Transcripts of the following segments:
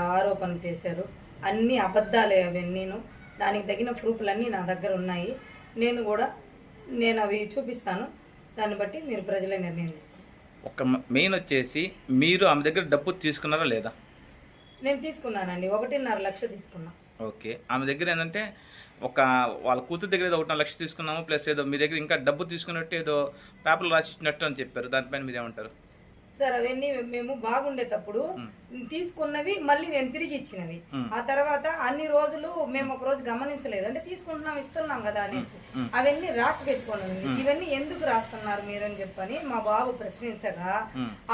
ఆరోపణ చేశారు. అన్ని అబద్ధాలే అవన్నీను దానికి తగిన ప్రూఫ్లన్నీ నా దగ్గర ఉన్నాయి. నేను కూడా నేను అవి చూపిస్తాను. దాన్ని బట్టి మీరు ప్రజలే నిర్ణయం తీసుకోండి. ఒక మెయిన్ వచ్చేసి మీరు ఆమె దగ్గర డబ్బు తీసుకున్నారా లేదా? నేను తీసుకున్నానండి. ఒకటిన్నర లక్ష తీసుకున్నా. ఓకే. ఆమె దగ్గర ఏంటంటే ఒక వాళ్ళ కూతురు దగ్గర ఏదో ఒకటి లక్ష తీసుకున్నాము ప్లస్ ఏదో మీ దగ్గర ఇంకా డబ్బు తీసుకున్నట్టు ఏదో పేపర్లు రాసిచ్చినట్టు అని చెప్పారు. దానిపైన మీరు ఏమంటారు సార్ అవన్నీ మేము బాగుండేటప్పుడు తీసుకున్నవి మళ్ళీ నేను తిరిగి ఇచ్చినవి. ఆ తర్వాత అన్ని రోజులు మేము ఒక రోజు గమనించలేదు. అంటే తీసుకుంటున్నాం ఇస్తున్నాం కదా అనేసి. అవన్నీ రాసి పెట్టుకోండి ఇవన్నీ ఎందుకు రాస్తున్నారు మీరు అని చెప్పని మా బాబు ప్రశ్నించగా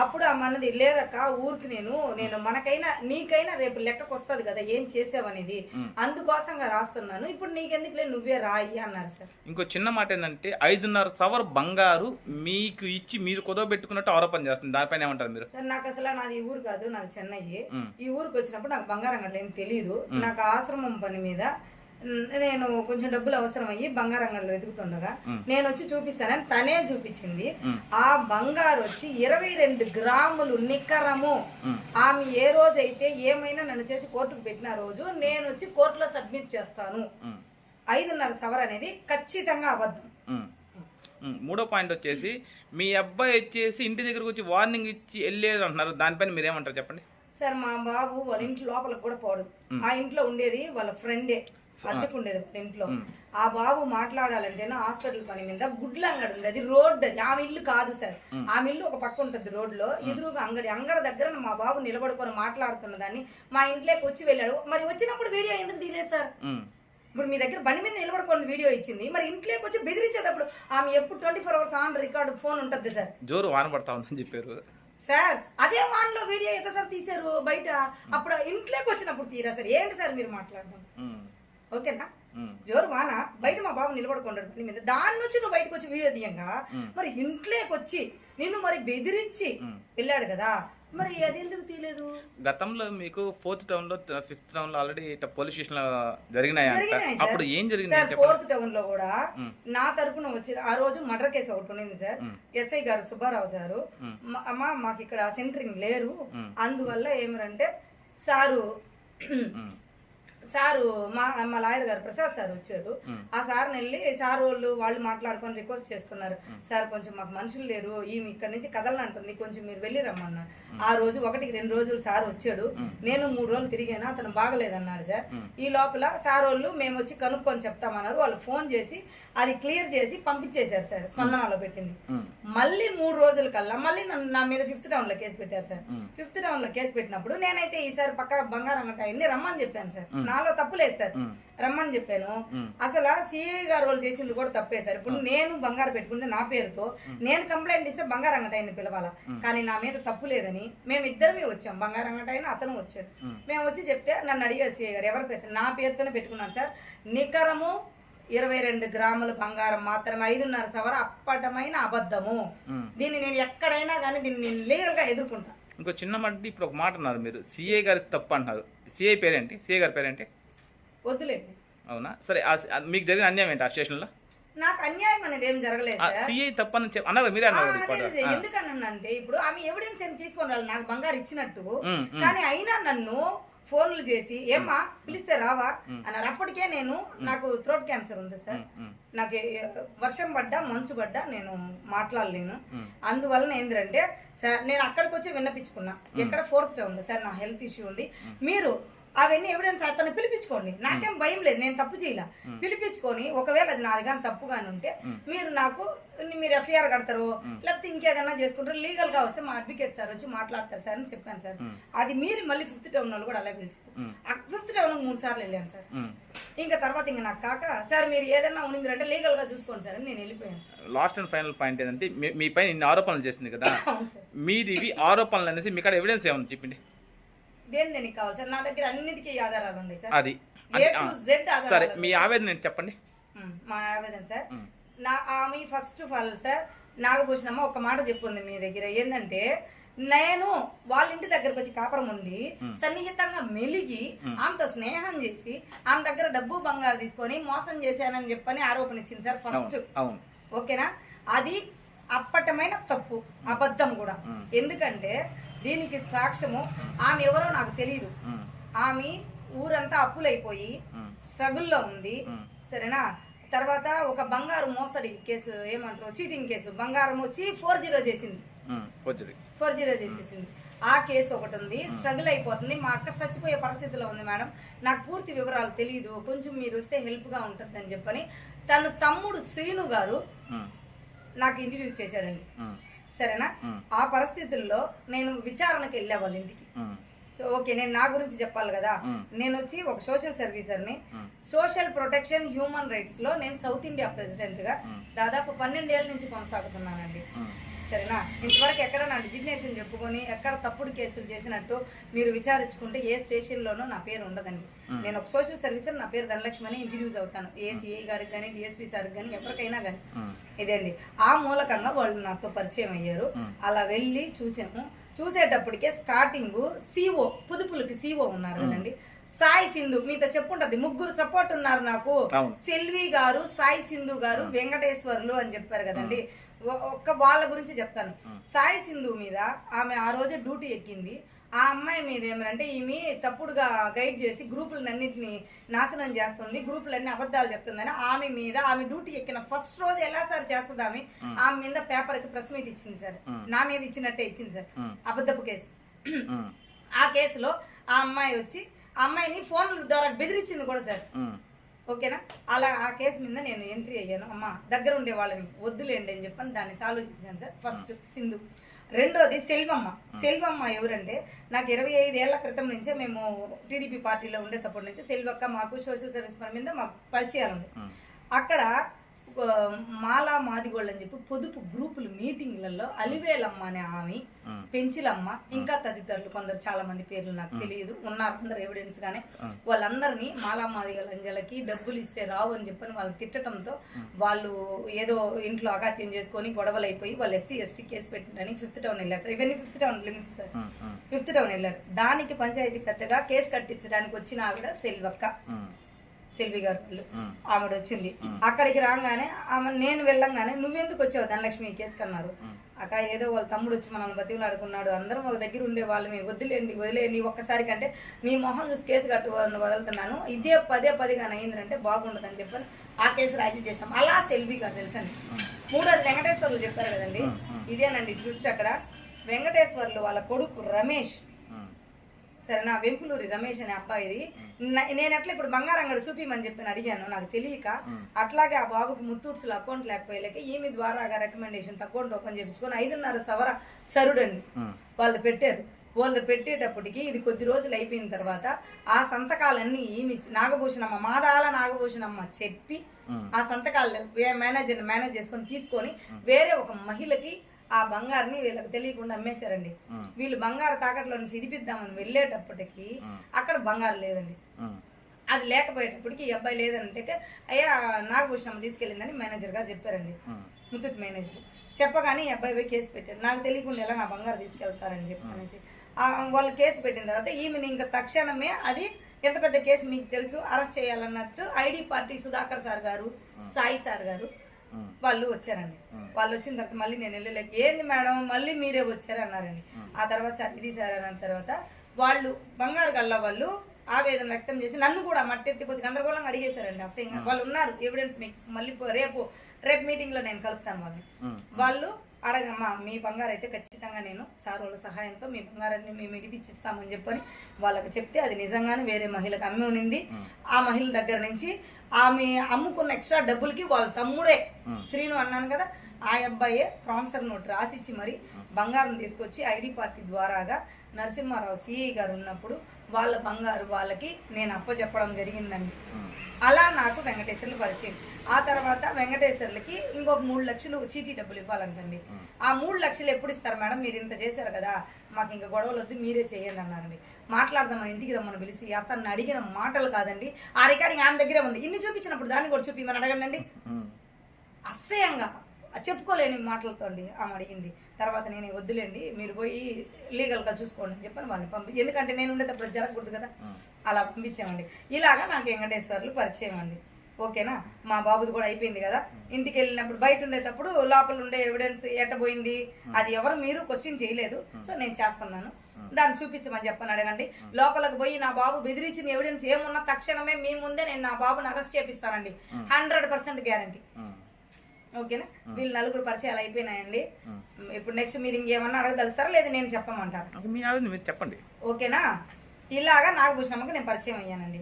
అప్పుడు ఆ మనది లేదక్క ఊరికి నేను నేను మనకైనా నీకైనా రేపు లెక్కకు వస్తది కదా ఏం చేసావనేది. అందుకోసంగా రాస్తున్నాను. ఇప్పుడు నీకెందుకులే నువ్వే రాయి అన్నారు సార్. ఇంకో చిన్న మాట ఏంటంటే ఐదున్నర సవర్ బంగారు మీకు ఇచ్చి మీరు కుదవబెట్టుకున్నట్టు ఆరోపణ చేస్తుంది. దానిపైన ఏమంటారు మీరు? సార్ నాకు అసలు నాది ఈ ఊరు కాదు నాది చెన్నై. ఈ ఊరికి వచ్చినప్పుడు నాకు బంగారం గట్ల ఏం తెలియదు నాకు ఆశ్రమం పని మీద నేను కొంచెం డబ్బులు అవసరం అయ్యి బంగారం గంటలు వెతుకుతుండగా నేను వచ్చి చూపిస్తానని తనే చూపించింది. ఆ బంగారు వచ్చి ఇరవై రెండు గ్రాములు నిక్కరము. ఆమె ఏ రోజు అయితే ఏమైనా నన్ను చేసి కోర్టుకు పెట్టిన రోజు నేను వచ్చి కోర్టులో సబ్మిట్ చేస్తాను. ఐదున్నర సవర్ అనేది ఖచ్చితంగా అబద్ధం. మూడో పాయింట్ వచ్చేసి మీ అబ్బాయి వచ్చేసి ఇంటి దగ్గరకు వచ్చి వార్నింగ్ ఇచ్చి వెళ్ళేది అంటున్నారు. దానిపైన మీరు ఏమంటారు చెప్పండి? సార్ మా బాబు వాళ్ళ ఇంటి లోపలికి కూడా పోడు. ఆ ఇంట్లో ఉండేది వాళ్ళ ఫ్రెండే అద్దెకు ఉండేది వాళ్ళ ఇంట్లో. ఆ బాబు మాట్లాడాలంటేనో హాస్పిటల్ పని మీద గుడ్ల అంగడి ఉంది. అది రోడ్ అది ఆమె ఇల్లు కాదు సార్. ఆమె ఇల్లు ఒక పక్క ఉంటుంది రోడ్లో ఎదురుగా అంగడి. అంగడి దగ్గర మా బాబు నిలబడుకొని మాట్లాడుతున్న దాన్ని మా ఇంట్లోకి వచ్చి వెళ్ళాడు. మరి వచ్చినప్పుడు వీడియో ఎందుకు తీలేదు సార్? ఇప్పుడు మీ దగ్గర బండి మీద నిలబడుకొని వీడియో ఇచ్చింది. మరి ఇంట్లోకి వచ్చి బెదిరించేటప్పుడు ఆమె ఎప్పుడు twenty four hours on record phone ఉంటుంది సార్? జోరు వాన పడతా ఉందని చెప్పారు. సార్ అదే వాన్లో వీడియో ఎట్లా సార్ తీశారు బయట? అప్పుడు ఇంట్లోకి వచ్చినప్పుడు తీరా సార్? ఏంటి సార్ మీరు మాట్లాడడం? ఓకేనా? జోరు వాన బయట మా బాబు నిలబడుకుంటాడు పని మీద. దాని నుంచి నువ్వు బయటకు వచ్చి వీడియో తీయంగా? మరి ఇంట్లోకి వచ్చి నిన్ను మరి బెదిరించి వెళ్ళాడు కదా? మరి అది ఎందుకు తీయలేదు? గతంలో మీకు ఫోర్త్ టౌన్లో ఫిఫ్త్ టౌన్లో ఆల్రెడీ ఇట్లా పోలీస్ స్టేషన్లో జరిగినాయి. అప్పుడు ఏం జరిగింది ఫోర్త్ టౌన్లో కూడా నా తరపున వచ్చి ఆ రోజు మర్డర్ కేసు ఒకటి ఉండింది సార్. ఎస్ఐ గారు సుబ్బారావు సారు. "మా- అమ్మా మాకు ఇక్కడ సెంటరింగ్ లేరు. అందువల్ల ఏమిరంటే సారు సారు మా మా లాయర్ గారు ప్రసాద్ సార్ వచ్చారు. ఆ సార్ వెళ్ళి సార్ వాళ్ళు వాళ్ళు మాట్లాడుకొని రిక్వెస్ట్ చేసుకున్నారు. సార్ కొంచెం మాకు మనుషులు లేరు. ఈమె ఇక్కడ నుంచి కదలనంటుంది కొంచెం మీరు వెళ్ళి రమ్మన్నారు ఆ రోజు ఒకటికి రెండు రోజులు సార్ వచ్చాడు. నేను మూడు రోజులు తిరిగాను? అతను బాగలేదన్నాడు సార్. ఈ లోపల సార్ వాళ్ళు మేము వచ్చి కనుక్కొని చెప్తామన్నారు. వాళ్ళు ఫోన్ చేసి అది క్లియర్ చేసి పంపించేశారు సార్ స్పందనలో పెట్టింది. మళ్ళీ మూడు రోజుల కల్లా మళ్ళీ నన్ను నా మీద ఫిఫ్త్ టౌన్లో కేసు పెట్టారు సార్. ఫిఫ్త్ టౌన్లో కేసు పెట్టినప్పుడు నేనైతే ఈసారి పక్క బంగారం గంట అన్ని రమ్మని చెప్పాను సార్. నాలో తప్పు లేదు సార్. రమ్మని చెప్పాను. అసలు సిఐ గారు వాళ్ళు చేసింది కూడా తప్పే సార్. ఇప్పుడు నేను బంగారు పెట్టుకుంటే నా పేరుతో నేను కంప్లైంట్ ఇస్తే బంగారం గంట ఆయన పిలవాలా కానీ నా మీద తప్పు లేదని మేము ఇద్దరమే వచ్చాం. బంగారం గంట అయినా అతను వచ్చాడు. మేము. వచ్చి చెప్తే నన్ను అడిగారు సిఐ గారు. ఎవరు పెట్టారు నా పేరుతోనే పెట్టుకున్నాను సార్. నికరము ఇరవై రెండు గ్రాముల బంగారం మాత్రమే ఐదున్నర సవర అప్పటమైన అబద్ధము. దీన్ని నేను ఎక్కడైనా కానీ దీన్ని నేను లీగల్గా ఎదుర్కొంటా. ఇంకో చిన్న మాట ఇప్పుడు ఒక మాట అన్నారు మీరు. సిఐ గారి తప్పు అంటున్నారు. సిఐ పేరేంటి? సిఐ గారి పేరేంటి? వద్దులేండి. అవునా? సరే మీకు జరిగిన అన్యాయం ఏంటి ఆ స్టేషన్లో? నాకు అన్యాయం అనేది ఏం జరగలేదు సిఐ తప్పని చెప్పి అన్నారు మీరే అన్నారు అదే ఇప్పుడు. ఆమె ఎవిడెన్స్ ఏం తీసుకొని రాలి నాకు బంగారు ఇచ్చినట్టు. కానీ అయినా నన్ను ఫోన్లు చేసి ఏమ్మా పిలిస్తే రావా? అన్నారు. అప్పటికే నేను నాకు థ్రోట్ క్యాన్సర్ ఉంది సార్. నాకు వర్షం పడ్డా మంచు పడ్డా నేను మాట్లాడలేను. అందువలన ఏంటంటే సార్ నేను అక్కడికి వచ్చి విన్నపించుకున్నా. ఎక్కడ ఫోర్త్ టౌన్ సార్ నా హెల్త్ ఇష్యూ ఉంది. మీరు అవన్నీ ఎవిడెన్స్ అతను పిలిపించుకోండి. నాకేం భయం లేదు నేను తప్పు చేయాల. పిలిపించుకొని ఒకవేళ అది నాది కానీ తప్పు కానీ ఉంటే మీరు నాకు మీరు ఎఫ్ఐఆర్ కడతారు లేకపోతే ఇంకేదైనా చేసుకుంటారు లీగల్గా వస్తే మా అడ్వకేట్ సార్ వచ్చి మాట్లాడతారు సార్ అని చెప్పాను సార్. అది మీరు మళ్ళీ ఫిఫ్త్ టౌన్ వాళ్ళు కూడా అలా పిలిచారు. ఫిఫ్త్ టౌన్ మూడు సార్లు వెళ్ళాను సార్. ఇంకా తర్వాత ఇంకా నాకు కాక సార్ మీరు ఏదైనా ఉండిందంటే లీగల్గా చూసుకోండి సార్ అని నేను వెళ్ళిపోయాను sir. Last and final point ఏంటంటే మీ- మీ పైన ఇన్ని ఆరోపణలు చేసింది కదా. మీది ఇవి ఆరోపణలు అనేసి మీ కాడ ఎవిడెన్స్ ఏమన్నా చెప్పింది దేని దేనికి కావాలి సార్? నా దగ్గర అన్నిటికీ ఆధారాలు ఉన్నాయి సార్. అది. ఏ టు జెడ్ సరే ఆధారాలు మీ ఆవేదన ఏంటి చెప్పండి? ఉమ్, మా ఆవేదన సార్. నా ఆమె first of all sir Nagabhushanamma ఒక మాట చెప్పుంది మీ దగ్గర. ఏంటంటే నేను వాళ్ళ ఇంటి దగ్గరకు వచ్చి కాపురం ఉండి సన్నిహితంగా మెలిగి ఆమెతో స్నేహం చేసి ఆమె దగ్గర డబ్బు బంగారు తీసుకొని మోసం చేశానని చెప్పని ఆరోపణ ఇచ్చింది సార్ ఫస్ట్. అవును. ఓకేనా? అది అప్పటమైన తప్పు అబద్ధం కూడా. ఎందుకంటే దీనికి సాక్ష్యము ఆమె ఎవరో నాకు తెలియదు ఆమె ఊరంతా అప్పులైపోయి స్ట్రగుల్లో ఉంది. సరేనా? తర్వాత ఒక బంగారు మోసడి కేసు ఏమంటారు? Cheating case. బంగారం వచ్చి ఫోర్ జీరో చేసింది. Four zero. చేసేసింది. ఆ కేసు ఒకటి ఉంది. స్ట్రగుల్ అయిపోతుంది. మా అక్క చచ్చిపోయే పరిస్థితిలో ఉంది మేడం. నాకు పూర్తి వివరాలు తెలియదు కొంచెం మీరు వస్తే హెల్ప్గా ఉంటుంది అని చెప్పని తను తమ్ముడు శ్రీను గారు నాకు ఇంట్రడ్యూస్ చేశాడండి. సరేనా? ఆ పరిస్థితుల్లో నేను విచారణకి వెళ్ళా వాళ్ళ ఇంటికి. సో ఓకే నేను నా గురించి చెప్పాలి కదా. నేను వచ్చి ఒక సోషల్ సర్వీసర్ని. సోషల్ ప్రొటెక్షన్ హ్యూమన్ రైట్స్లో నేను సౌత్ ఇండియా ప్రెసిడెంట్గా. దాదాపు పన్నెండేళ్ళ నుంచి కొనసాగుతున్నానండి. సరేనా? ఇంతవరకు ఎక్కడ నా డిజిగ్నేషన్ చెప్పుకొని ఎక్కడ తప్పుడు కేసులు చేసినట్టు మీరు విచారించుకుంటే ఏ స్టేషన్ లోనూ నా పేరు ఉండదండి. నేను ఒక సోషల్ సర్వీసర్ నా పేరు ధనలక్ష్మి అని ఇంట్రడ్యూస్ అవుతాను. ఏ సిఐ గారికి కానీ డిఎస్పీ సార్కి కానీ ఎవరికైనా కానీ ఉమ్, ఇదండి ఆ మూలకంగా వాళ్ళు నాతో పరిచయం అయ్యారు. అలా వెళ్ళి చూసాము. చూసేటప్పటికే స్టార్టింగ్ సిఓ పుదుపులకి సిఓ ఉన్నారు కదండి. సాయి సింధు మీతో చెప్పుంటది. ముగ్గురు సపోర్ట్ ఉన్నారు నాకు. సెల్వి గారు సాయి సింధు గారు వెంకటేశ్వర్లు అని చెప్పారు కదండి. ఒక్క వాళ్ళ గురించి చెప్తాను. సాయి సింధు మీద ఆమె ఆ రోజే డ్యూటీ ఎక్కింది. ఆ అమ్మాయి మీద ఏమంటే ఈమె తప్పుడుగా గైడ్ చేసి గ్రూపులన్నింటినీ నాశనం చేస్తుంది గ్రూపులన్నీ అబద్ధాలు చెప్తుందని ఆమె మీద ఆమె డ్యూటీ ఎక్కిన ఫస్ట్ రోజు ఎలా సార్ చేస్తుంది ఆమె? ఆమె మీద పేపర్కి ప్రెస్ మీట్ ఇచ్చింది సార్. నా మీద ఇచ్చినట్టే ఇచ్చింది సార్. అబద్ధపు కేసు. ఆ. కేసులో ఆ అమ్మాయి వచ్చి ఆ అమ్మాయిని ఫోన్ ద్వారా బెదిరించింది కూడా సార్. ఓకేనా? అలా ఆ కేసు మీద నేను ఎంట్రీ అయ్యాను. అమ్మ దగ్గర ఉండే వాళ్ళని వద్దులేండి అని చెప్పని దాన్ని సాల్వ్ చేశాను సార్. ఫస్ట్ సింధు. రెండోది సెల్వమ్మ. సెల్వమ్మ ఎవరంటే నాకు ఇరవై ఐదేళ్ళ క్రితం నుంచే మేము టీడీపీ పార్టీలో ఉండేటప్పటి నుంచి సెల్వక్క మాకు సోషల్ సర్వీస్ పని మీద మాకు పరిచయాలు అక్కడ మాలా మాదిగోళ్ళు అని చెప్పి పొదుపు గ్రూపులు మీటింగ్లలో అలివేలమ్మ అనే ఆమె పెంచిలమ్మ ఇంకా తదితరులు కొందరు చాలా మంది పేర్లు నాకు తెలియదు ఉన్నారు అందరు ఎవిడెన్స్ గానే. వాళ్ళందరినీ మాలా మాదిగ లంజలకి డబ్బులు ఇస్తే రావు అని చెప్పని వాళ్ళని తిట్టడంతో వాళ్ళు ఏదో ఇంట్లో అగాత్యం చేసుకొని గొడవలు అయిపోయి వాళ్ళు ఎస్సీ ఎస్టీ కేసు పెట్టిందని ఫిఫ్త్ టౌన్ వెళ్ళారు. సార్ ఇవన్నీ fifth town limits sir. Fifth town వెళ్ళారు. దానికి పంచాయతీ పెద్దగా కేసు కట్టించడానికి వచ్చిన ఆవిడ సెల్వక్క. సెల్వి గారు వాళ్ళు ఆవిడ వచ్చింది అక్కడికి రాగానే ఆమె నేను వెళ్ళంగానే నువ్వెందుకు వచ్చావు ధనలక్ష్మి? ఈ కేసుకి అన్నారు అక్క ఏదో వాళ్ళ తమ్ముడు వచ్చి మనల్ని బతిమలాడుకున్నాడు. అందరం ఒక దగ్గర ఉండే వాళ్ళని వదిలేండి వదిలేండి ఒక్కసారి కంటే నీ మొహం చూసి కేసు కట్టు వదులుతున్నాను. ఇదే పదే పదిగా అయిందంటే బాగుండదని చెప్పని ఆ కేసు రాజీ చేసాం అలా సెల్వి గారు తెలుసండి. మూడోది వెంకటేశ్వర్లు చెప్పారు కదండి. ఇదేనండి చూసి అక్కడ వెంకటేశ్వర్లు వాళ్ళ కొడుకు రమేష్ సరేనా వెంపులూరి రమేష్ అనే అబ్బాయిది. న- నేను ఎట్లా ఇప్పుడు బంగారం అంగడి చూపిమని చెప్పి అడిగాను నాకు తెలియక. అట్లాగే ఆ బాబుకి ముత్తూట్స్లో అకౌంట్ లేకపోయలేక ఈమె ద్వారాగా రికమెండేషన్ అకౌంట్ ఓపెన్ చేయించుకొని ఐదున్నర సవర సరుడండి. వాళ్ళు పెట్టారు. వాళ్ళు పెట్టేటప్పటికి ఇది కొద్ది రోజులు అయిపోయిన తర్వాత ఆ సంతకాలన్నీ ఈమె నాగభూషణమ్మ మాదాల నాగభూషణమ్మ చెప్పి ఆ సంతకాలు మేనేజర్ మేనేజ్ చేసుకొని తీసుకొని వేరే ఒక మహిళకి ఆ బంగారుని వీళ్ళకి తెలియకుండా అమ్మేశారండి. వీళ్ళు బంగారు తాకట్లో నుంచి ఇడిపిద్దామని వెళ్ళేటప్పటికి అక్కడ బంగారు లేదండి. అది లేకపోయేటప్పటికి ఈ అబ్బాయి లేదంటే అయ్యా నాగభూషణమ్మ తీసుకెళ్ళిందని మేనేజర్ గారు చెప్పారండి. ముత్తూట్ మేనేజర్. చెప్పగానే ఈ అబ్బాయి పోయి కేసు పెట్టారు నాకు తెలియకుండా ఎలా నా బంగారు తీసుకెళ్తారని చెప్పి అనేసి. వాళ్ళు కేసు పెట్టిన తర్వాత ఈమెను ఇంకా తక్షణమే అది ఎంత పెద్ద కేసు మీకు తెలుసు అరెస్ట్ చేయాలన్నట్టు ఐడి పార్టీ సుధాకర్ సార్ గారు సాయి సార్ గారు వాళ్ళు వచ్చారండి. వాళ్ళు వచ్చిన తర్వాత మళ్ళీ నేను వెళ్ళలేక ఏంది మేడం? మళ్ళీ మీరే వచ్చారు? అన్నారండి. ఆ తర్వాత సార్ ఇది సార్ అన్న తర్వాత వాళ్ళు బంగారు గల్ల వాళ్ళు ఆవేదన వ్యక్తం చేసి నన్ను కూడా మట్టెత్తిపోసి గందరగోళంగా అడిగేశారండి. అసహ్యంగా. వాళ్ళు ఉన్నారు ఎవిడెన్స్ మీకు మళ్ళీ రేపు రేపు మీటింగ్లో నేను కలుపుతాను వాళ్ళని. వాళ్ళు అడగమ్మా మీ బంగారు అయితే ఖచ్చితంగా నేను సార్ వాళ్ళ సహాయంతో మీ బంగారాన్ని మేము ఇడిపిచ్చిస్తామని చెప్పని వాళ్ళకి చెప్తే అది నిజంగానే వేరే మహిళకు అమ్మి ఉనింది. ఆ మహిళ దగ్గర నుంచి ఆమె అమ్ముకున్న ఎక్స్ట్రా డబ్బులకి వాళ్ళ తమ్ముడే శ్రీను అన్నాను కదా ఆ అబ్బాయే ప్రాన్సర్ నోట్ రాసిచ్చి మరి బంగారం తీసుకొచ్చి ఐడి పార్టీ ద్వారాగా నరసింహారావు సిఐ గారు ఉన్నప్పుడు వాళ్ళ బంగారు వాళ్ళకి నేను అప్పచెప్పడం జరిగిందండి. అలా నాకు వెంకటేశ్వర్లు పరిచయం. ఆ తర్వాత వెంకటేశ్వర్లకి ఇంకొక మూడు లక్షలు చీటీ డబ్బులు ఇవ్వాలంటండి. ఆ మూడు లక్షలు ఎప్పుడు ఇస్తారు మేడం? మీరు ఇంత చేశారు కదా మాకు ఇంకా గొడవలు వద్దు మీరే చేయండి అన్నారండి. మాట్లాడదాం మన ఇంటికి రమ్మని పిలిచి అతన్ని అడిగిన మాటలు కాదండి. ఆ రికార్డింగ్ ఆమె దగ్గరే ఉంది. ఇన్ని చూపించినప్పుడు దాన్ని కూడా చూపి మనం అడగండి అసహ్యంగా చెప్పుకోలేని మాటలతో అండి ఆమె అడిగింది. తర్వాత నేను వద్దులేండి మీరు పోయి లీగల్గా చూసుకోండి అని చెప్పని వాళ్ళని పంపి ఎందుకంటే నేను ఉండేటప్పుడు జరగకూడదు కదా. అలా పంపించామండి ఇలాగా నాకు వెంకటేశ్వర్లు పరిచయం అండి. ఓకేనా? మా బాబుది కూడా అయిపోయింది కదా? ఇంటికి వెళ్ళినప్పుడు బయట ఉండేటప్పుడు లోపల ఉండే ఎవిడెన్స్ ఎట్టబోయింది అది ఎవరు మీరు క్వశ్చన్ చేయలేదు. సో నేను చేస్తున్నాను. దాన్ని చూపించమని చెప్పని అడగండి. లోపలికి పోయి నా బాబు బెదిరించిన ఎవిడెన్స్ ఏమున్నా తక్షణమే మీ ముందే నేను నా బాబుని అరెస్ట్ చేపిస్తానండి. Hundred percent guarantee. ఓకేనా? వీళ్ళు నలుగురు పరిచయాలు అయిపోయినాయండి. ఇప్పుడు నెక్స్ట్ మీరు ఇంకేమన్నా అడగదలుస్తారా? లేదా నేను చెప్పమంటారు చెప్పండి. ఓకేనా? ఇలాగా నాగభూషణమ్మకి నేను పరిచయం అయ్యానండి.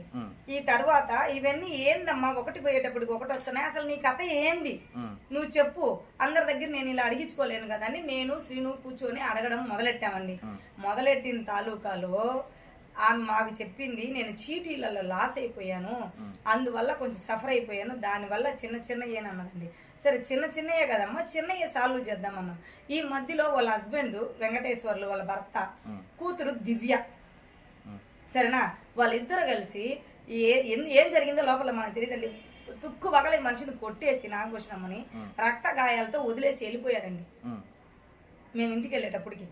ఈ తర్వాత ఇవన్నీ ఏందమ్మా? ఒకటి పోయేటప్పటికి ఒకటి వస్తున్నాయి. అసలు నీ కథ ఏంది. నువ్వు చెప్పు. అందరి దగ్గర నేను ఇలా అడిగించుకోలేను కదా అని నేను శ్రీను కూర్చొని అడగడం మొదలెట్టామండి. మొదలెట్టిన తాలూకాలో ఆమె మాకు చెప్పింది నేను చీటీలలో లాస్ అయిపోయాను. అందువల్ల కొంచెం సఫర్ అయిపోయాను. దానివల్ల చిన్న చిన్న ఏనన్నదండి సరే చిన్న చిన్నయే కదమ్మా? చిన్నయే సాల్వ్ చేద్దామన్నాం. ఈ మధ్యలో వాళ్ళ హస్బెండ్ వెంకటేశ్వర్లు వాళ్ళ భర్త కూతురు దివ్య. సరేనా? వాళ్ళిద్దరు కలిసి ఏ ఏం జరిగిందో లోపల మనకు తెలియదండి. తుక్కు వగలి మనిషిని కొట్టేసి నాగభూషణమ్మని రక్త గాయాలతో వదిలేసి వెళ్ళిపోయారండి. మేము ఇంటికి వెళ్ళేటప్పటికి.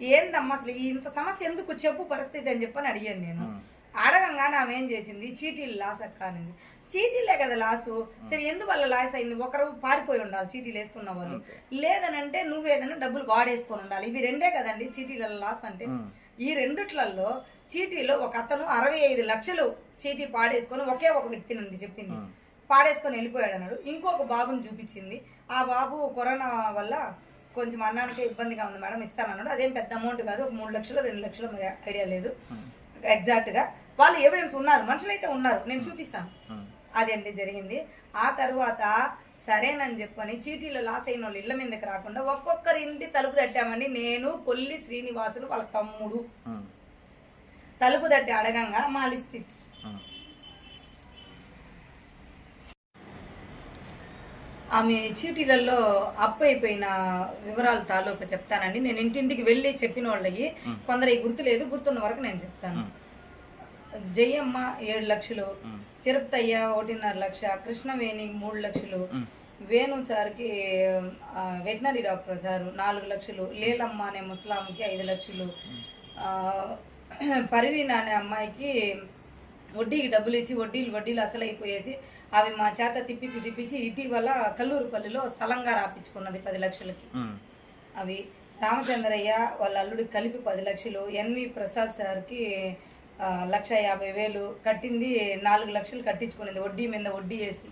ఏందమ్మా అసలు ఈ ఇంత సమస్య ఎందుకు? చెప్పు పరిస్థితి అని చెప్పని అడిగాను నేను. అడగంగానే ఆమె ఏం చేసింది? చీటీలు లాస్ అక్క అనింది. చీటీలే కదా లాసు. సరే ఎందువల్ల లాస్ అయింది? ఒకరు పారిపోయి ఉండాలి చీటీలు వేసుకున్న వాళ్ళు. లేదనంటే నువ్వేదైనా డబ్బులు వాడేసుకొని ఉండాలి. ఇవి రెండే కదండి చీటీల లాస్ అంటే. ఈ రెండిట్లలో చీటీలో ఒక అతను అరవై ఐదు లక్షలు చీటీ పాడేసుకొని ఒకే ఒక వ్యక్తినండి చెప్పింది. పాడేసుకొని వెళ్ళిపోయాడు అన్నాడు. ఇంకొక బాబుని చూపించింది. ఆ బాబు కరోనా వల్ల కొంచెం అన్నానికి ఇబ్బందిగా ఉంది మేడం ఇస్తానన్నాడు. అదేం పెద్ద అమౌంట్ కాదు ఒక మూడు లక్షలు రెండు లక్షలు ఐడియా లేదు. ఎగ్జాక్ట్గా వాళ్ళు ఎవిడెన్స్ ఉన్నారు మనుషులు అయితే ఉన్నారు. నేను చూపిస్తాను. అది అండి జరిగింది. ఆ తర్వాత సరేనని చెప్పని చీటీలో లాస్ అయిన వాళ్ళు ఇళ్ళ మీదకి రాకుండా ఒక్కొక్కరి ఇంటి తలుపు తట్టామని నేను కొల్లి శ్రీనివాసులు వాళ్ళ తమ్ముడు. తలుపు తట్టి అడగంగా మా లిస్ట్. ఆమె చీటీలలో అప్పు అయిపోయిన వివరాలు తాలూకా చెప్తానండి. నేను ఇంటింటికి వెళ్ళి చెప్పిన వాళ్ళకి కొందరు గుర్తులేదు గుర్తున్న వరకు నేను చెప్తాను. జయమ్మ ఏడు లక్షలు తిరుపతయ్య ఒకటిన్నర లక్ష కృష్ణవేణి మూడు లక్షలు వేణు సార్కి వెటనరీ డాక్టర్ సారు నాలుగు లక్షలు లేలమ్మ అనే ముసలాంకి ఐదు లక్షలు. ఆ, పర్వీన్ అనే అమ్మాయికి వడ్డీకి డబ్బులు ఇచ్చి వడ్డీలు వడ్డీలు అసలు అయిపోయేసి అవి మా చేత తిప్పించి తిప్పించి ఇటీవల కల్లూరుపల్లిలో స్థలంగా రాపించుకున్నది పది లక్షలకి. అవి రామచంద్రయ్య వాళ్ళ అల్లుడికి కలిపి పది లక్షలు ఎన్వి ప్రసాద్ సార్కి లక్ష యాభై వేలు కట్టింది నాలుగు లక్షలు కట్టించుకునింది వడ్డీ మీద వడ్డీ వేసి.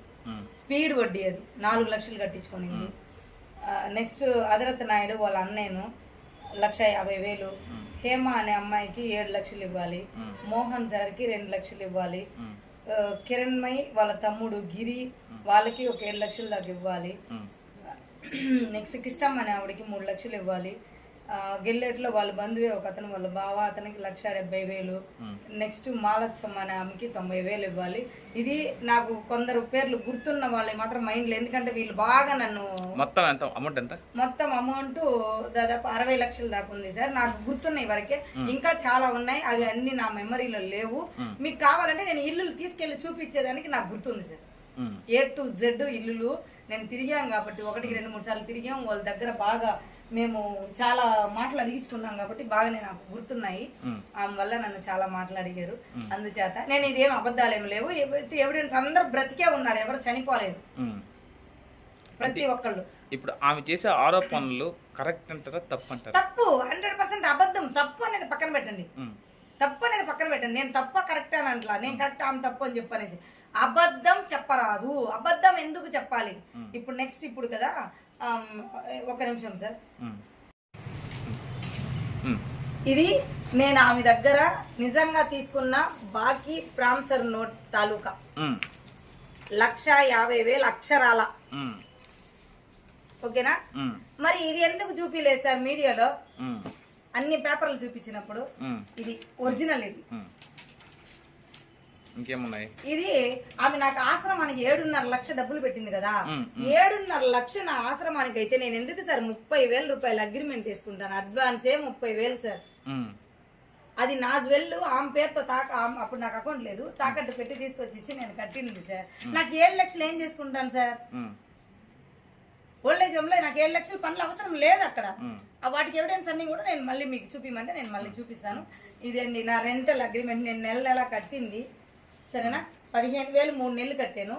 స్పీడ్ వడ్డీ అది నాలుగు లక్షలు కట్టించుకునింది. నెక్స్ట్ అదరత్ నాయుడు వాళ్ళ అన్నయ్యను లక్ష యాభై వేలు. హేమ అనే అమ్మాయికి ఏడు లక్షలు ఇవ్వాలి. మోహన్ సార్కి రెండు లక్షలు ఇవ్వాలి. కిరణ్మయ్ వాళ్ళ తమ్ముడు గిరి వాళ్ళకి ఒక ఏడు లక్షలు దాకా ఇవ్వాలి. నెక్స్ట్ కిష్టం అనే ఆవిడకి మూడు లక్షలు ఇవ్వాలి. గెల్లెట్లో వాళ్ళ బంధువే ఒక అతను వాళ్ళ బావ అతనికి లక్ష డెబ్బై వేలు. నెక్స్ట్ మాలచ్చమ్మ అనే ఆమెకి తొంభై వేలు ఇవ్వాలి. ఇది నాకు కొందరు పేర్లు గుర్తున్న వాళ్ళకి మాత్రం మైండ్లో ఎందుకంటే వీళ్ళు బాగా నన్ను మొత్తం ఎంత? అమౌంట్ ఎంత? మొత్తం అమౌంట్ దాదాపు అరవై లక్షల దాకా ఉంది సార్. నాకు గుర్తున్నాయి వరకే ఇంకా చాలా ఉన్నాయి. అవి అన్ని నా మెమరీలో లేవు. మీకు కావాలంటే నేను ఇల్లులు తీసుకెళ్ళి చూపించేదానికి నాకు గుర్తుంది సార్. ఏ టు జెడ్ ఇల్లులు. నేను తిరిగాం కాబట్టి ఒకటికి రెండు మూడు సార్లు తిరిగాం. వాళ్ళ దగ్గర బాగా మేము చాలా మాటలు అడిగించుకున్నాం కాబట్టి బాగానే నాకు గుర్తున్నాయి. ఆమె వల్ల నన్ను చాలా మాటలు అడిగారు. అందుచేత నేను ఇదేం అబద్ధాలేమి లేవు. ఎవిడెన్స్ అందరూ బ్రతికే ఉన్నారు ఎవరు చనిపోలేదు. ప్రతి ఒక్కళ్ళు. ఇప్పుడు ఆమె చేసే ఆరోపణలు కరెక్ట్ అంటారా తప్పు అంటారా? తప్పు హండ్రెడ్ పర్సెంట్ అబద్ధం. తప్పు అనేది పక్కన పెట్టండి. తప్పు అనేది పక్కన పెట్టండి. నేను తప్ప కరెక్ట్ అని అంటలా నేను కరెక్ట్ ఆమె తప్పు అని చెప్పనేసి. అబద్ధం చెప్పరాదు. అబద్ధం ఎందుకు చెప్పాలి? ఇప్పుడు నెక్స్ట్ ఇప్పుడు కదా ఒక నిమిషం సార్. ఇది నేను ఆమె దగ్గర నిజంగా తీసుకున్న బాకీ ప్రాంసర్ నోట్ తాలూకా. లక్ష యాభై వేలు అక్షరాల. ఓకేనా. మరి ఇది ఎందుకు చూపిలేదు సార్ మీడియాలో. అన్ని పేపర్లు చూపించినప్పుడు. ఇది ఒరిజినల్ ఇది. ఇంకేమున్నాయి? ఇది ఆమె నాకు ఆశ్రమానికి ఏడున్నర లక్ష డబ్బులు పెట్టింది కదా. ఏడున్నర లక్ష నా ఆశ్రమానికి అయితే నేను ఎందుకు సార్ ముప్పై వేల రూపాయలు అగ్రిమెంట్ వేసుకుంటాను? అడ్వాన్సే ముప్పై వేలు సార్. అది నా జ్వెల్ ఆమె పేరుతో తాక అప్పుడు నాకు అకౌంట్ లేదు. తాకట్టు పెట్టి తీసుకొచ్చి ఇచ్చి నేను కట్టింది సార్. నాకు ఏడు లక్షలు ఏం చేసుకుంటాను సార్. ఓల్డేజ్ హోమ్లో నాకు ఏడు లక్షల పనులు అవసరం లేదు అక్కడ. వాటికి ఎవిడెన్స్ అన్ని కూడా నేను మళ్ళీ మీకు చూపిమంటే నేను మళ్ళీ చూపిస్తాను. ఇదండి నా రెంటల్ అగ్రిమెంట్ నేను నెల నెల కట్టింది. సరేనా? పదిహేను వేలు మూడు నెలలు కట్టాను.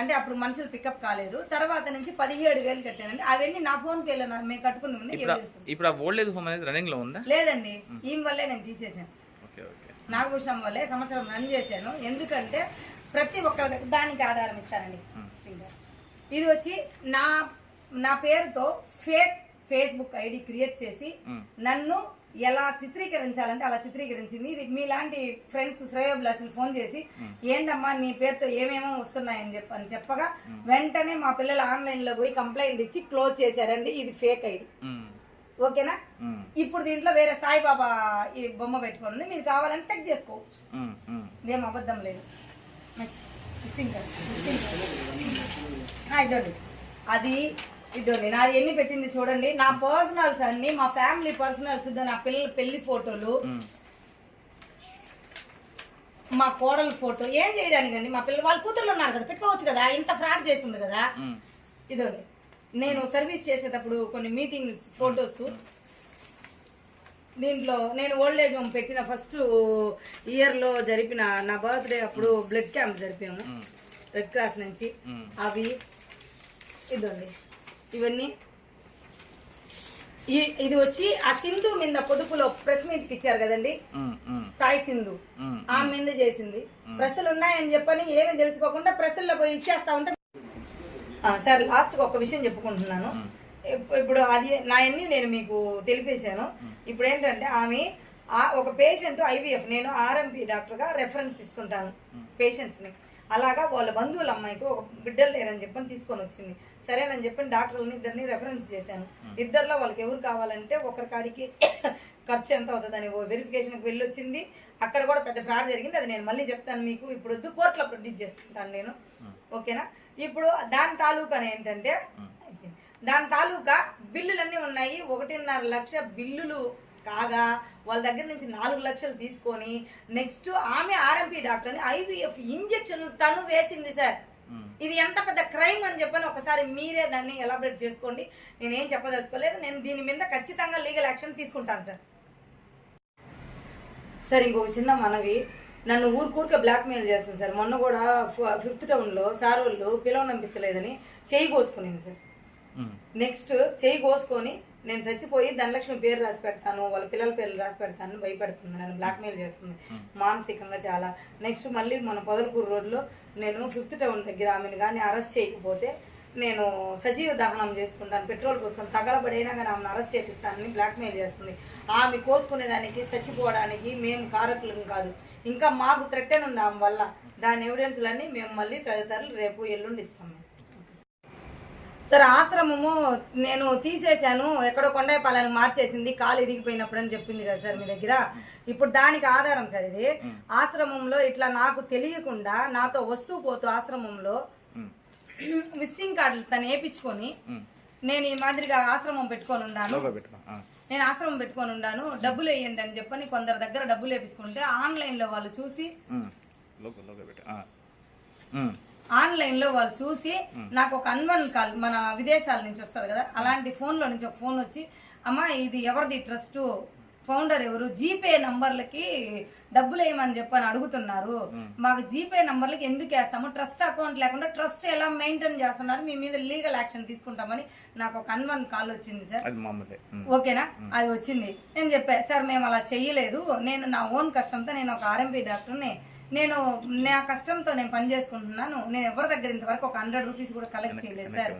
అంటే అప్పుడు మనుషులు పికప్ కాలేదు. తర్వాత నుంచి పదిహేడు వేలు కట్టానండి. అవన్నీ నా ఫోన్ పేలో మేము కట్టుకున్నాం ఇప్పుడు ఓల్డ్ ఏజ్ హోమ్ అనేది రన్నింగ్లో ఉందా? లేదండి. ఈమె వల్లే నేను తీసేసాను నాగభూషణం వల్లే సంవత్సరం రన్ చేశాను. ఎందుకంటే ప్రతి ఒక్కరి దానికి ఆధారం ఇస్తానండి. ఇది వచ్చి నా నా పేరుతో ఫేక్ ఫేస్బుక్ ఐడి క్రియేట్ చేసి నన్ను ఎలా చిత్రీకరించాలంటే అలా చిత్రీకరించింది. ఇది మీలాంటి ఫ్రెండ్స్ శ్రేయోభిలాషులు ఫోన్ చేసి ఏందమ్మా నీ పేరుతో ఏమేమో వస్తున్నాయని చెప్పని చెప్పగా వెంటనే మా పిల్లలు ఆన్లైన్లో పోయి కంప్లైంట్ ఇచ్చి క్లోజ్ చేశారండి. ఇది ఫేక్ ఐడి. ఓకేనా? ఇప్పుడు దీంట్లో వేరే సాయిబాబా ఈ బొమ్మ పెట్టుకొని ఉంది. మీరు కావాలని చెక్ చేసుకోవచ్చు. ఇదేం అబద్ధం లేదు. నెక్స్ట్ అది ఇదండి నాది ఎన్ని పెట్టింది చూడండి. నా పర్సనల్స్ అన్ని మా ఫ్యామిలీ పర్సనల్స్ నా పిల్లల పెళ్ళి ఫోటోలు. మా కోడల ఫోటో. ఏం చేయడానికి అండి మా పిల్లలు వాళ్ళ కూతుర్లు ఉన్నారు కదా పెట్టుకోవచ్చు కదా ఇంత ఫ్రాడ్ చేస్తుంది కదా. ఇదండి నేను సర్వీస్ చేసేటప్పుడు కొన్ని మీటింగ్స్ ఫొటోస్ దీంట్లో నేను ఓల్డ్ ఏజ్ హోమ్ పెట్టిన ఫస్ట్ ఇయర్లో జరిపిన నా బర్త్డే అప్పుడు బ్లడ్ క్యాంప్ జరిపాము. రెడ్ క్రాస్ నుంచి. అవి. ఇదండి ఇవన్నీ. ఇది వచ్చి ఆ సింధు మీద పొదుపులో ప్రెస్ మీట్కి ఇచ్చారు కదండి? సాయి సింధు. ఆ మీద చేసింది. ప్రెస్సులు ఉన్నాయని చెప్పని ఏమీ తెలుసుకోకుండా ప్రెస్సుల్లో పోయి ఇచ్చేస్తా ఉంటే సార్ లాస్ట్ ఒక విషయం చెప్పుకుంటున్నాను. ఇప్- ఇప్పుడు అది నా అన్ని నేను మీకు తెలిపేశాను. ఇప్పుడు ఏంటంటే ఆమె ఒక పేషెంట్ ఐవీఎఫ్ నేను ఆర్ఎంపీ డాక్టర్గా రెఫరెన్స్ ఇస్తుంటాను పేషెంట్స్ని అలాగా వాళ్ళ బంధువుల అమ్మాయికి ఒక బిడ్డలు లేరని చెప్పని తీసుకొని వచ్చింది. సరేనని చెప్పని డాక్టర్లని ఇద్దరిని రెఫరెన్స్ చేశాను. ఇద్దరిలో వాళ్ళకి ఎవరు కావాలంటే ఒకరి కాడికి ఖర్చు ఎంత అవుతుందని ఓ వెరిఫికేషన్కి వెళ్ళి వచ్చింది అక్కడ కూడా పెద్ద ఫ్రాడ్ జరిగింది. అది నేను మళ్ళీ చెప్తాను మీకు. ఇప్పుడు వద్దు కోర్టులో ప్రొడ్యూస్ చేసుకుంటాను నేను. ఓకేనా? ఇప్పుడు దాని తాలూకా ఏంటంటే దాని తాలూకా బిల్లులన్నీ ఉన్నాయి. ఒకటిన్నర లక్ష బిల్లులు కాగా వాళ్ళ దగ్గర నుంచి నాలుగు లక్షలు తీసుకొని నెక్స్ట్ ఆమె ఆర్ఎంపీ డాక్టర్ అని ఐవీఎఫ్ ఇంజెక్షన్ తను వేసింది సార్. ఇది ఎంత పెద్ద క్రైమ్ అని చెప్పని ఒకసారి మీరే దాన్ని ఎలాబరేట్ చేసుకోండి. నేనేం చెప్పదలుచుకోలేదు. నేను దీని మీద ఖచ్చితంగా లీగల్ యాక్షన్ తీసుకుంటాను సార్. సార్ ఇంకొక చిన్న మనవి. నన్ను ఊరికూరికే బ్లాక్మెయిల్ చేస్తుంది సార్. మొన్న కూడా ఫిఫ్త్ టౌన్లో సార్ వాళ్ళు పిలవనంపించలేదని చేయి కోసుకునింది సార్. నెక్స్ట్ చేయి కోసుకొని నేను చచ్చిపోయి ధనలక్ష్మి పేరు రాసి పెడతాను వాళ్ళ పిల్లల పేర్లు రాసి పెడతాను భయపెడుతుంది నన్ను బ్లాక్మెయిల్ చేస్తుంది. మానసికంగా చాలా. నెక్స్ట్ మళ్ళీ మన పొదలకూరు రోడ్లో నేను ఫిఫ్త్ టౌన్ దగ్గర ఆమెను కానీ అరెస్ట్ చేయకపోతే నేను సజీవ దహనం చేసుకుంటాను పెట్రోల్ పోసుకొని తగలబడైనా కానీ ఆమెను అరెస్ట్ చేపిస్తానని బ్లాక్మెయిల్ చేస్తుంది. ఆమె కోసుకునేదానికి చచ్చిపోవడానికి మేము కారకులం కాదు. ఇంకా మాకు థ్రెట్టెన్ ఉంది ఆమె వల్ల. దాని ఎవిడెన్స్లన్నీ మేము మళ్ళీ తదితరులు రేపు ఎల్లుండి ఇస్తాము సార్ ఆశ్రమము నేను తీసేశాను. ఎక్కడో కొండాయిపాలని మార్చేసింది. కాలు ఇరిగిపోయినప్పుడు అని చెప్పింది కదా సార్ మీ దగ్గర. ఇప్పుడు దానికి ఆధారం సార్ ఇది. ఆశ్రమంలో ఇట్లా నాకు తెలియకుండా నాతో వస్తూ పోతూ ఆశ్రమంలో. విజిటింగ్ కార్డులు తను వేయించుకొని. నేను ఈ మాదిరిగా ఆశ్రమం పెట్టుకొని ఉన్నాను. నేను ఆశ్రమం పెట్టుకొని ఉన్నాను. డబ్బులు వేయండి అని చెప్పని కొందరి దగ్గర డబ్బులు వేయించుకుంటే ఆన్లైన్లో వాళ్ళు చూసి ఆన్లైన్లో వాళ్ళు చూసి నాకు ఒక అన్వన్ కాల్ మన విదేశాల నుంచి వస్తుంది కదా అలాంటి ఫోన్లో నుంచి ఒక ఫోన్ వచ్చి అమ్మా ఇది ఎవరిది ట్రస్ట్? ఫౌండర్ ఎవరు? జీపే నంబర్లకి డబ్బులు వేయమని చెప్పని అడుగుతున్నారు. మాకు జీపే నంబర్లకి ఎందుకు వేస్తాము? ట్రస్ట్ అకౌంట్ లేకుండా ట్రస్ట్ ఎలా మెయింటైన్ చేస్తున్నారు? మీ మీద లీగల్ యాక్షన్ తీసుకుంటామని నాకు ఒక అన్వన్ కాల్ వచ్చింది సార్. ఓకేనా? అది వచ్చింది. నేను చెప్పా సార్ మేము అలా చెయ్యలేదు నేను నా ఓన్ కష్టంతో నేను ఒక ఆర్ఎంపీ డాక్టర్ని నేను నా కష్టంతో నేను పని చేసుకుంటున్నాను. నేను ఎవరి దగ్గర ఇంతవరకు ఒక హండ్రెడ్ రూపీస్ కూడా కలెక్ట్ చేయలేదు సార్.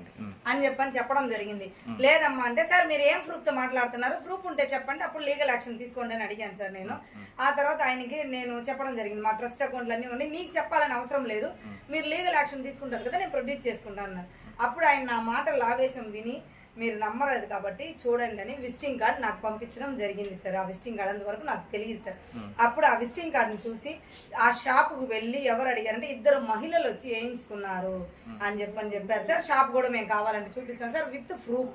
అని చెప్పని చెప్పడం జరిగింది. లేదమ్మా అంటే సార్ మీరు ఏం ప్రూఫ్తో మాట్లాడుతున్నారు? ప్రూఫ్ ఉంటే చెప్పండి అప్పుడు లీగల్ యాక్షన్ తీసుకోండి అని అడిగాను సార్ నేను. ఆ తర్వాత ఆయనకి నేను చెప్పడం జరిగింది. మా ట్రస్ట్ అకౌంట్లు అన్నీ ఉన్నాయి. మీకు చెప్పాలని అవసరం లేదు. మీరు లీగల్ యాక్షన్ తీసుకుంటారు కదా నేను ప్రొడ్యూస్ చేసుకుంటాను అన్నారు. అప్పుడు ఆయన నా మాటల ఆవేశం విని మీరు నమ్మలేదు కాబట్టి చూడండి అని విజిటింగ్ కార్డ్ నాకు పంపించడం జరిగింది సార్. ఆ విజిటింగ్ కార్డ్ అంతవరకు నాకు తెలియదు సార్. అప్పుడు ఆ విజిటింగ్ కార్డుని చూసి ఆ షాపుకు వెళ్ళి ఎవరు అడిగారంటే ఇద్దరు మహిళలు వచ్చి వేయించుకున్నారు అని చెప్పని చెప్పారు సార్. షాప్ కూడా మేము కావాలంటే చూపిస్తాను సార్ విత్ ప్రూఫ్.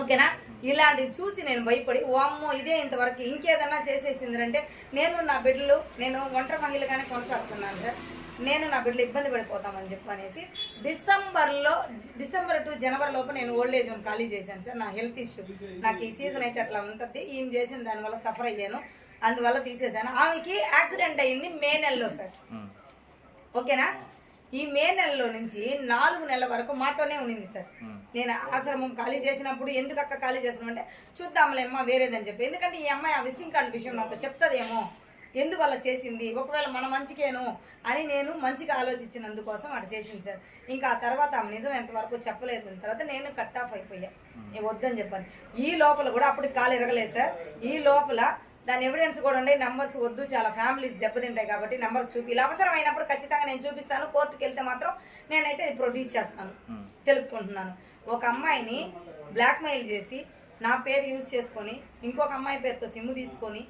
ఓకేనా? ఇలాంటివి చూసి నేను భయపడి ఓ అమ్మో ఇదే ఇంతవరకు ఇంకేదన్నా చేసేసింది అంటే నేను నా బిడ్డలు నేను ఒంటరి మహిళగానే కొనసాగుతున్నాను సార్. నేను నా బిడ్డలు ఇబ్బంది పడిపోతామని చెప్పి అనేసి డిసెంబర్లో డిసెంబర్ టు జనవరి లోపు నేను ఓల్డ్ ఏజ్ హోమ్ ఖాళీ చేశాను సార్. నా హెల్త్ ఇష్యూ నాకు ఈ సీజన్ అయితే అట్లా ఉంటుంది. ఈయన చేసిన దానివల్ల సఫర్ అయ్యాను. అందువల్ల తీసేశాను. ఆమెకి యాక్సిడెంట్ అయింది మే నెలలో సార్. ఓకేనా? ఈ మే నెలలో నుంచి నాలుగు నెలల వరకు మాతోనే ఉండింది సార్. నేను ఆశ్రమం ఖాళీ చేసినప్పుడు ఎందుకు అక్క ఖాళీ చేసినామంటే చూద్దాంలే అమ్మ వేరేదని చెప్పి. ఎందుకంటే ఈ అమ్మాయి ఆ విజిటింగ్ కార్డు విషయం నాతో చెప్తుందేమో. ఎందువల్ల చేసింది? ఒకవేళ మన మంచికేను అని నేను మంచిగా ఆలోచించినందుకోసం అటు చేసింది సార్. ఇంకా ఆ తర్వాత ఆమె నిజం ఎంతవరకు చెప్పలేదు. తర్వాత నేను కట్ ఆఫ్ అయిపోయా. నేను వద్దని చెప్పాను. ఈ లోపల కూడా అప్పుడు కాలు ఎరగలేదు సార్. ఈ లోపల దాని ఎవిడెన్స్ కూడా ఉండే నంబర్స్ వద్దు చాలా ఫ్యామిలీస్ దెబ్బతింటాయి కాబట్టి నంబర్స్ చూపి ఇలా అవసరమైనప్పుడు ఖచ్చితంగా నేను చూపిస్తాను. కోర్టుకి వెళ్తే మాత్రం నేనైతే ఇది ప్రొడ్యూస్ చేస్తాను. తెలుపుకుంటున్నాను. ఒక అమ్మాయిని బ్లాక్మెయిల్ చేసి నా పేరు యూజ్ చేసుకొని ఇంకొక అమ్మాయి పేరుతో సిమ్ తీసుకొని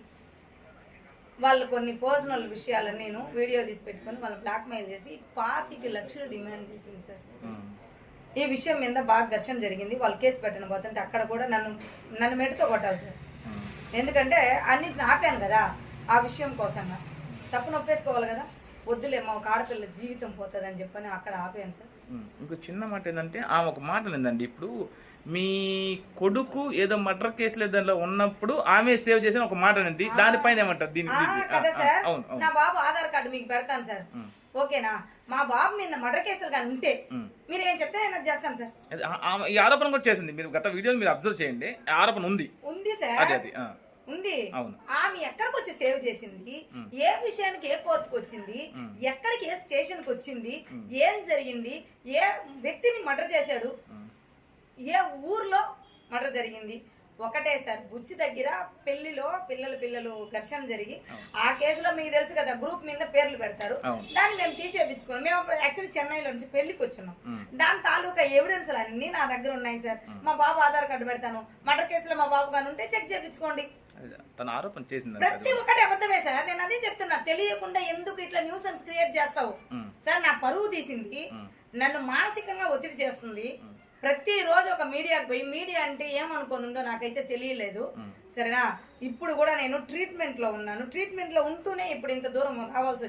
వాళ్ళు కొన్ని పర్సనల్ విషయాలు నేను వీడియో తీసి పెట్టుకొని వాళ్ళు బ్లాక్మెయిల్ చేసి పాతిక లక్షలు డిమాండ్ చేసింది సార్. ఈ విషయం మీద బాగా ఘర్షణ జరిగింది. వాళ్ళు కేసు పెట్టను పోతుంటే అక్కడ కూడా నన్ను నన్ను మెట్టుతో కొట్టాలి సార్. ఎందుకంటే అన్నిటిని ఆపాను కదా ఆ విషయం కోసంగా తప్పు నొప్పేసుకోవాలి కదా. వద్దులే మా ఒక ఆడపిల్ల జీవితం పోతుంది అని చెప్పని అక్కడ ఆపాను సార్. ఇంకో చిన్న మాట ఏంటంటే ఆమె ఒక మాట ఏందండి? ఇప్పుడు మీ కొడుకు ఏదో మర్డర్ కేసులో దానిలో ఉన్నప్పుడు ఆమె సేవ్ చేసిన ఒక మాట అండి. దానిపైన ఏమంటారు దీని అవును నా బాబు ఆధార్ కార్డు మీకు పెడతాను సార్. ఓకేనా? మా బాబు మీద మర్డర్ కేసులు కానీ ఉంటే. మీరు ఏం చెప్తే నేను అది చేస్తాను సార్. అది ఈ ఆరోపణ కూడా చేసింది. మీరు గత వీడియోని మీరు అబ్జర్వ్ చేయండి. ఆరోపణ ఉంది. ఉంది అది సార్. అది ఆ. ఉంది. అవును. ఆమె ఎక్కడికి వచ్చి సేవ్ చేసింది? ఏ విషయానికి ఏ కోర్టుకు వచ్చింది? ఎక్కడికి ఏ స్టేషన్కి వచ్చింది ఏం జరిగింది? ఏ వ్యక్తిని మర్డర్ చేశాడు? ఏ ఊర్లో మర్డర్ జరిగింది? ఒకటే సార్ బుచ్చి దగ్గర పెళ్ళిలో పిల్లల పిల్లలు ఘర్షణ జరిగి ఆ కేసులో మీకు తెలుసు కదా గ్రూప్ మీద పేర్లు పెడతారు. దాన్ని మేము తీసేపించుకున్నాం మేము యాక్చువల్లీ చెన్నైలో నుంచి పెళ్ళికి వచ్చినాం. దాని తాలూకా ఎవిడెన్స్ అన్ని నా దగ్గర ఉన్నాయి సార్. మా బాబు ఆధార్ కార్డు పెడతాను. మర్డర్ కేసులో మా బాబు కానీ ఉంటే చెక్ చేయించుకోండి తన ఆరోపణ చేసింది ప్రతి ఒక్కటి అబద్ధమే సార్. నేను అదే చెప్తున్నా. తెలియకుండా ఎందుకు ఇట్లా న్యూసెన్స్ క్రియేట్ చేస్తావు. సార్ నా పరువు తీసింది నన్ను మానసికంగా ఒత్తిడి చేస్తుంది. ప్రతి రోజు ఒక మీడియాకి పోయి మీడియా అంటే ఏమనుకోనుందో నాకైతే తెలియలేదు. సరేనా? ఇప్పుడు కూడా నేను ట్రీట్మెంట్లో ఉన్నాను. ట్రీట్మెంట్లో ఉంటూనే ఇప్పుడు ఇంత దూరం రావాల్సి